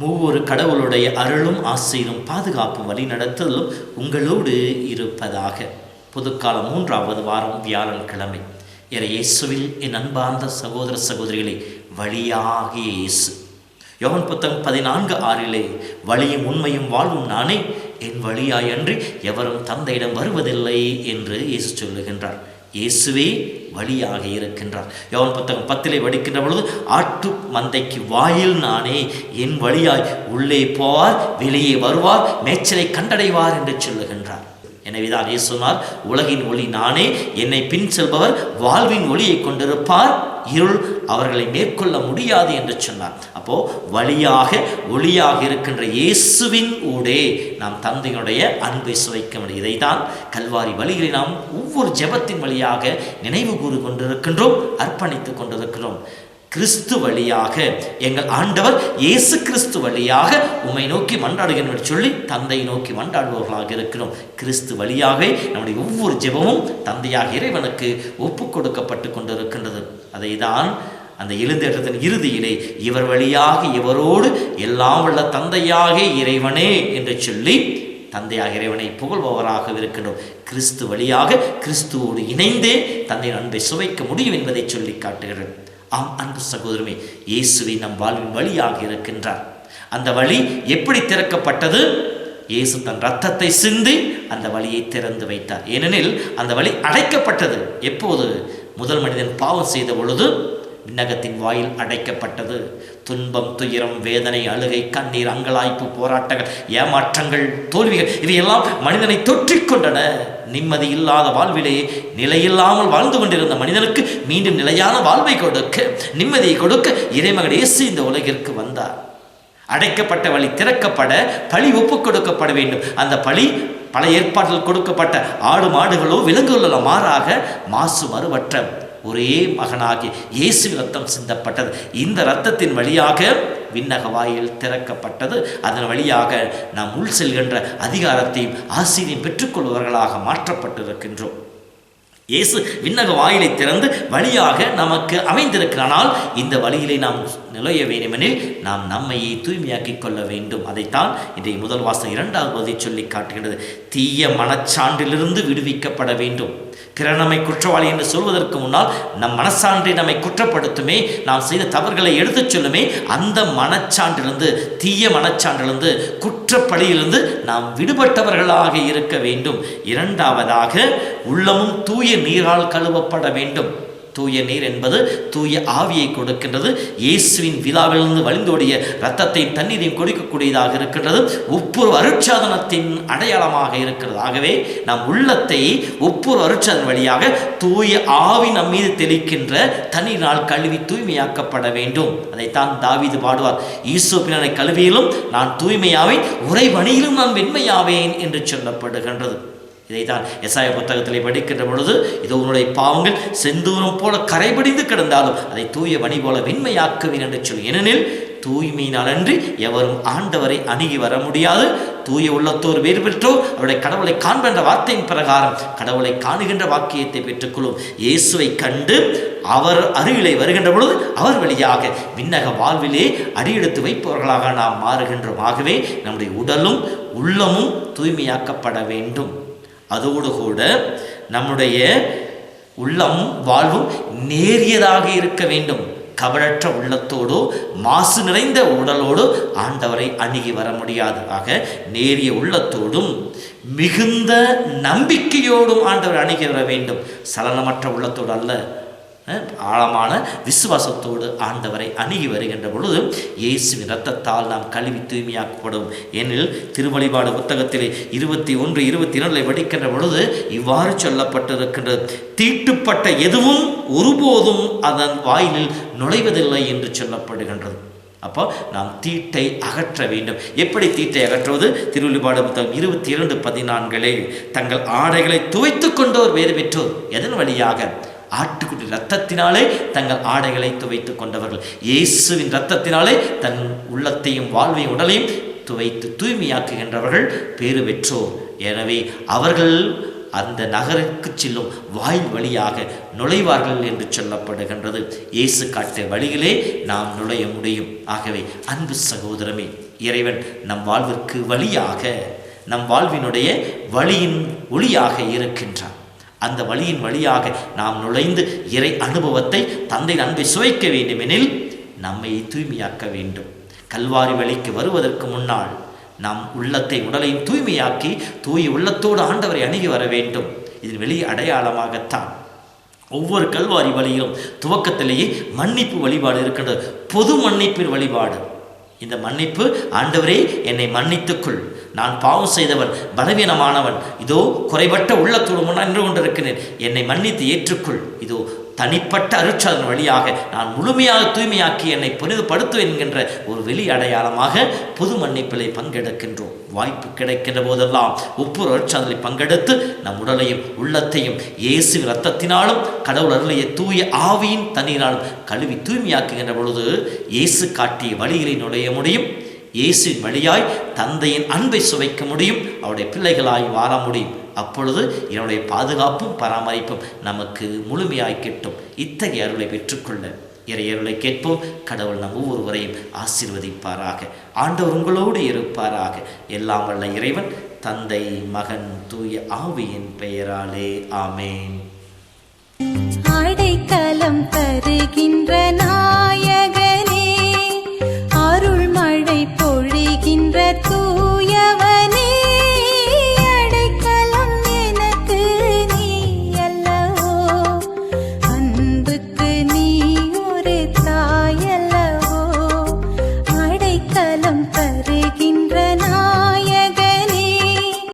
மூவொரு கடவுளுடைய அருளும் ஆசையும் பாதுகாப்பும் வழிநடத்தலும் உங்களோடு இருப்பதாக. புதுக்காலம் மூன்றாவது வாரம் வியாழன்கிழமை இறை இயேசுவில் என் அன்பார்ந்த சகோதர சகோதரிகளை வழியாகிய இயேசு. யோகன் புத்தகம் பதினான்கு ஆறிலே வழியும் உண்மையும் வாழ்வும் நானே என் வழியாயன்றி எவரும் தந்தையிடம் வருவதில்லை என்று இயேசு சொல்லுகின்றார். இயேசுவே வழியாக இருக்கின்றார். யோன் புத்தகம் பத்திலே வடிக்கின்ற பொழுது ஆட்டு மந்தைக்கு வாயில் நானே என் வழியாய் உள்ளே போவார் வெளியே வருவார் மேய்ச்சலை கண்டடைவார் என்று சொல்லுகின்றார். எனவேதான் அதே சொன்னார் உலகின் ஒளி நானே என்னை பின் செல்பவர் வாழ்வின் ஒளியை கொண்டிருப்பார் இருள் அவர்களை மேற்கொள்ள முடியாது என்று சொன்னார். அப்போ வழியாக ஒளியாக இருக்கின்ற இயேசுவின் ஊடே நாம் தந்தையினுடைய அன்பை சுவைக்க முடியும் இதைதான் கல்வாரி வழிகளை நாம் ஒவ்வொரு ஜெபத்தின் வழியாக நினைவு கூறு கொண்டிருக்கின்றோம் அர்ப்பணித்துக் கொண்டிருக்கிறோம் கிறிஸ்து வழியாக எங்கள் ஆண்டவர் இயேசு கிறிஸ்து வழியாக உம்மை நோக்கி மன்றாடுகிறோம் சொல்லி தந்தை நோக்கி மன்றாடுபவர்களாக இருக்கிறோம். கிறிஸ்து வழியாகவே நம்முடைய ஒவ்வொரு ஜெபமும் தந்தையாக இறைவனுக்கு ஒப்பு கொடுக்கப்பட்டு கொண்டிருக்கின்றது. அதை தான் அந்த எழுந்தேற்றத்தின் இறுதியிலே இவர் வழியாக இவரோடு எல்லாம் உள்ள தந்தையாக இறைவனே என்று சொல்லி தந்தையாக இறைவனை புகழ்பவராக இருக்கின்றோம். கிறிஸ்து வழியாக கிறிஸ்துவோடு இணைந்தே தந்தையின் அன்பை சுவைக்க முடியும் என்பதை சொல்லி காட்டுகிறேன். ஆம் அன்பு சகோதரமே இயேசுவை நம் வாழ்வின் வழியாக இருக்கின்றார். அந்த வழி எப்படி திறக்கப்பட்டது? இயேசு தன் ரத்தத்தை சிந்தி அந்த வழியை திறந்து வைத்தார். ஏனெனில் அந்த வழி அடைக்கப்பட்டது. எப்போது? முதல் மனிதன் பாவம் செய்த பொழுது விண்ணகத்தின் வாயில் அடைக்கப்பட்டது. துன்பம் துயரம் வேதனை அழுகை கண்ணீர் அங்கலாய்ப்பு போராட்டங்கள் ஏமாற்றங்கள் தோல்விகள் இவையெல்லாம் மனிதனை தொற்றிக்கொண்டன நிம்மதி இல்லாத வாழ்விலே நிலையில்லாமல் வாழ்ந்து கொண்டிருந்த மனிதனுக்கு மீண்டும் நிலையான வாழ்வை கொடுக்க நிம்மதியை கொடுக்க இறைமகன் இயேசு இந்த உலகிற்கு வந்தார். அடைக்கப்பட்ட வழி திறக்கப்பட பழி ஒப்புக் கொடுக்கப்பட வேண்டும். அந்த பழி பல ஏற்பாட்டில் கொடுக்கப்பட்ட ஆடு மாடுகளோ விலங்குகளோ மாறாக மாசு மறுவற்ற ஒரே மகனாகிய இயேசு ரத்தம் சிந்தப்பட்டது. இந்த ரத்தத்தின் வழியாக விண்ணக வாயில் திறக்கப்பட்டது. அதன் வழியாக நாம் உள் செல்கின்ற அதிகாரத்தையும் ஆசிரியம் பெற்றுக்கொள்பவர்களாக மாற்றப்பட்டிருக்கின்றோம். இயேசு விண்ணக வாயிலை திறந்து வழியாக நமக்கு அமைந்திருக்கிறானால் இந்த வழியிலே நாம் நுழைய வேண்டுமெனில் நாம் நம்மையை தூய்மையாக்கிக் கொள்ள வேண்டும். அதைத்தான் இன்றைய முதல் வாசம் இரண்டாவது பகுதி சொல்லி காட்டுகிறது தீய மனச்சான்றிலிருந்து விடுவிக்கப்பட வேண்டும். பிற நம்மை குற்றவாளி என்று சொல்வதற்கு முன்னால் நம் மனச்சான்றை நம்மை குற்றப்படுத்துமே நாம் செய்த தவறுகளை எடுத்துச் சொல்லுமே அந்த மனச்சான்றிலிருந்து தீய மனச்சான்றிலிருந்து குற்றப்பழியிலிருந்து நாம் விடுபட்டவர்களாக இருக்க வேண்டும். இரண்டாவதாக உள்ளமும் தூய நீரால் கழுவப்பட வேண்டும். தூய நீர் என்பது தூய ஆவியை கொடுக்கின்றது. இயேசுவின் விழாவிலிருந்து வழிந்தோடிய இரத்தத்தை தண்ணீரையும் கொடுக்கக்கூடியதாக இருக்கின்றது. ஒப்புரு அருட்சாதனத்தின் அடையாளமாக இருக்கிறது. ஆகவே நம் உள்ளத்தை ஒப்புரு அருட்சாதன வழியாக தூய ஆவி நம் மீது தெளிக்கின்ற தண்ணீரால் கழுவி தூய்மையாக்கப்பட வேண்டும். அதைத்தான் தாவிது பாடுவார். ஈசோப்பினை கழுவியிலும் நான் தூய்மையாவேன் உறைபணியிலும் நான் வெண்மையாவேன் என்று சொல்லப்படுகின்றது. இதைத்தான் எசாய புத்தகத்திலே படிக்கின்ற பொழுது இது உன்னுடைய பாவங்கள் செந்தூரம் போல கரைபடிந்து கிடந்தாலும் அதை தூய மணி போல வெண்மையாக்குவேன் என்று சொல்லி. ஏனெனில் தூய்மையினால் அன்றி எவரும் ஆண்டவரை அணுகி வர முடியாது. தூய உள்ளத்தோர் வேறு பெற்றோ அவருடைய கடவுளை காண்பென்ற வார்த்தையின் பிரகாரம் கடவுளை காணுகின்ற வாக்கியத்தை பெற்றுக்கொள்ளும். இயேசுவை கண்டு அவர் அருகிலே வருகின்ற பொழுது அவர் வழியாக விண்ணக வாழ்விலே அடியெடுத்து வைப்பவர்களாக நாம் மாறுகின்றோம் ஆகவே நம்முடைய உடலும் உள்ளமும் தூய்மையாக்கப்பட வேண்டும். அதோடு கூட நம்முடைய உள்ளம் வாழ்வும் நேரியதாக இருக்க வேண்டும். கவலற்ற உள்ளத்தோடு மாசு நிறைந்த உடலோடு ஆண்டவரை அணுகி வர முடியாது. ஆக நேரிய உள்ளத்தோடும் மிகுந்த நம்பிக்கையோடும் ஆண்டவர் அணுகி வர வேண்டும். சலனமற்ற உள்ளத்தோடு அல்ல ஆழமான விசுவாசத்தோடு ஆண்டவரை அணுகி வருகின்ற பொழுது இயேசுவின் இரத்தத்தால் நாம் கழுவி தூய்மையாக்கப்படும். ஏனெனில் திருவழிபாடு புத்தகத்திலே இருபத்தி ஒன்று இருபத்தி இரண்டில் வடிக்கின்ற பொழுது இவ்வாறு சொல்லப்பட்டிருக்கின்றது. தீட்டுப்பட்ட எதுவும் ஒருபோதும் அதன் வாயிலில் நுழைவதில்லை என்று சொல்லப்படுகின்றது. அப்போ நாம் தீட்டை அகற்ற வேண்டும். எப்படி தீட்டை அகற்றுவது? திருவள்ளுபாடு புத்தகம் இருபத்தி இரண்டு பதினான்கில் தங்கள் ஆடைகளை துவைத்து கொண்டோர் வேறு பெற்றோர். எதன் வழியாக? ஆட்டுக்குட்டி ரத்தத்தினாலே தங்கள் ஆடைகளை துவைத்து கொண்டவர்கள். இயேசுவின் ரத்தத்தினாலே தன் உள்ளத்தையும் வாழ்வையும் உடலையும் துவைத்து தூய்மையாக்குகின்றவர்கள் பேறு பெற்றோர். எனவே அவர்கள் அந்த நகருக்கு செல்லும் வாய் வழியாக நுழைவார்கள் என்று சொல்லப்படுகின்றது. இயேசு காட்டிய வழியிலே நாம் நுழைய முடியும். ஆகவே அன்பு சகோதரமே இறைவன் நம் வாழ்விற்கு வழியாக நம் வாழ்வினுடைய வழியின் ஒளியாக இருக்கின்றான். அந்த வழியின் வழியாக நாம் நுழைந்து இறை அனுபவத்தை தந்தை அன்பை சுவைக்க வேண்டுமெனில் நம்மை தூய்மையாக்க வேண்டும். கல்வாரி வழிக்கு வருவதற்கு முன்னால் நாம் உள்ளத்தை உடலையும் தூய்மையாக்கி தூய உள்ளத்தோடு ஆண்டவரை அணுகி வர வேண்டும். இதன் வெளி அடையாளமாகத்தான் ஒவ்வொரு கல்வாரி வழியிலும் துவக்கத்திலேயே மன்னிப்பு வழிபாடு இருக்கின்றது. பொது மன்னிப்பின் வழிபாடு. இந்த மன்னிப்பு ஆண்டவரே என்னை மன்னித்துக்கொள் நான் பாவம் செய்தவன் பலவீனமானவன். இதோ குறைபட்ட உள்ளத்தோடு முன்னால் நின்று கொண்டிருக்கிறேன். என்னை மன்னித்து ஏற்றுக்கொள். இதோ தனிப்பட்ட அருட்சாதன் வழியாக நான் முழுமையாக தூய்மையாக்கி என்னை புனிதப்படுத்துவேன் என்கின்ற ஒரு வெளி அடையாளமாக பொது மன்னிப்பிலை பங்கெடுக்கின்றோம். வாய்ப்பு கிடைக்கின்ற போதெல்லாம் ஒவ்வொரு அருட்சாதனில் பங்கெடுத்து நம் உடலையும் உள்ளத்தையும் இயேசு இரத்தத்தினாலும் கடவுள் அருளைய தூய ஆவியின் தண்ணீராலும் கழுவி தூய்மையாக்குகின்ற பொழுது இயேசு காட்டிய வழிகளை நுழைய முடியும். இயேசுவின் வழியாய் தந்தையின் அன்பை சுவைக்க முடியும் அவருடைய பிள்ளைகளாய் வாழ முடியும். அப்பொழுது என்னுடைய பாதுகாப்பும் பராமரிப்பும் நமக்கு முழுமையாய் கிட்டும். இத்தகைய அருளை பெற்றுக்கொள்ள இறையருளை கேட்போம். கடவுள் நம் ஒவ்வொருவரையும் ஆசீர்வதிப்பாராக. ஆண்டவர் உங்களோடு இருப்பாராக. எல்லாம் வல்ல இறைவன் தந்தை மகன் தூய ஆவியின் பெயராலே. ஆமேன். தருகின்ற நாயக tú.